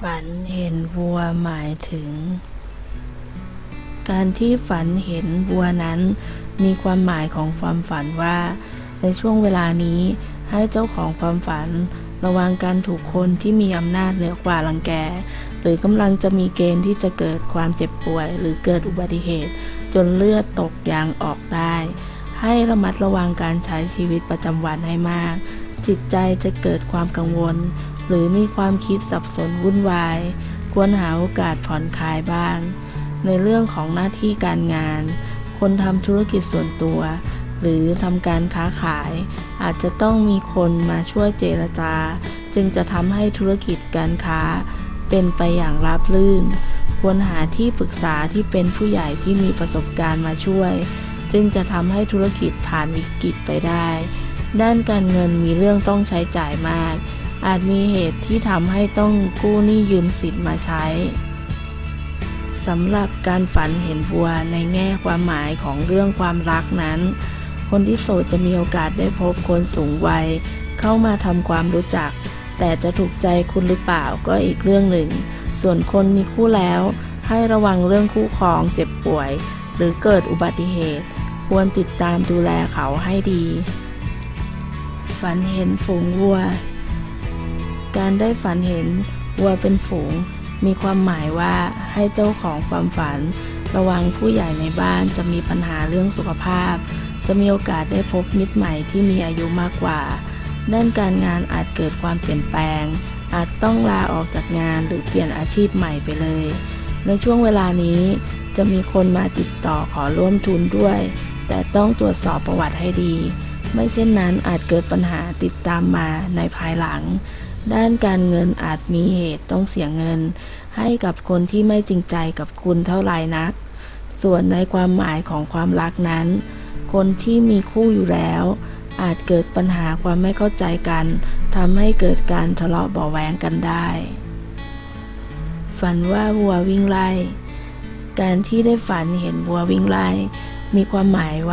ฝันเห็นวัวหมายถึง การที่ฝันเห็นวัวนั้น มีความหมายของความฝันว่า ในช่วงเวลานี้ให้เจ้าของความฝัน ระวังการถูกคนที่มีอำนาจเหนือกว่ารังแก หรือกำลังจะมีเกณฑ์ที่จะเกิดความเจ็บป่วย หรือเกิดอุบัติเหตุ จนเลือดตกยางออกได้ ให้ระมัดระวังการใช้ชีวิตประจำวันให้มาก จิตใจจะเกิดความกังวล หรือมีความคิดสับสนวุ่นวาย ควรหาโอกาสผ่อนคลายบ้าง ในเรื่องของหน้าที่การงาน คนทำธุรกิจส่วนตัว หรือทำการค้าขาย อาจจะต้องมีคนมาช่วยเจรจา จึงจะทำให้ธุรกิจการค้า เป็นไปอย่างราบรื่น ควรหาที่ปรึกษาที่เป็นผู้ใหญ่ที่มีประสบการณ์มาช่วย จึงจะทำให้ธุรกิจผ่านวิกฤตไปได้ ด้านการเงินมีเรื่องต้องใช้จ่ายมาก อาจมีเหตุที่ทำให้ต้องกู้หนี้ยืมสินมาใช้สำหรับการฝันเห็นวัวในแง่ความหมายของเรื่องความรักนั้น คนที่โสดจะมีโอกาสได้พบคนสูงวัย เข้ามาทำความรู้จัก แต่จะถูกใจคุณหรือเปล่าก็อีกเรื่องหนึ่ง ส่วนคนมีคู่แล้ว ให้ระวังเรื่องคู่ครองเจ็บป่วย หรือเกิดอุบัติเหตุ ควรติดตามดูแลเขาให้ดี ฝันเห็นฝูงวัว การได้ฝันเห็นวัวเป็นฝูง มีความหมายว่าให้เจ้าของความฝัน ระวังผู้ใหญ่ในบ้านจะมีปัญหาเรื่องสุขภาพ จะมีโอกาสได้พบมิตรใหม่ที่มีอายุมากกว่า ด้านการงานอาจเกิดความเปลี่ยนแปลง อาจต้องลาออกจากงานหรือเปลี่ยนอาชีพใหม่ไปเลย ในช่วงเวลานี้จะมีคนมาติดต่อขอร่วมทุนด้วย แต่ต้องตรวจสอบประวัติให้ดี ไม่เช่นนั้นอาจเกิดปัญหาติดตามมาในภายหลัง ด้านการเงินอาจมีเหตุต้องเสียเงิน ให้กับคนที่ไม่จริงใจกับคุณเท่าไหร่นัก ส่วนในความหมายของความรักนั้น คนที่มีคู่อยู่แล้ว อาจเกิดปัญหาความไม่เข้าใจกันทำให้เกิดการทะเลาะเบาแวงกันได้ ฝันว่าวัววิ่งไล่ การที่ได้ฝันเห็นวัววิ่งไล่มีความหมายว่า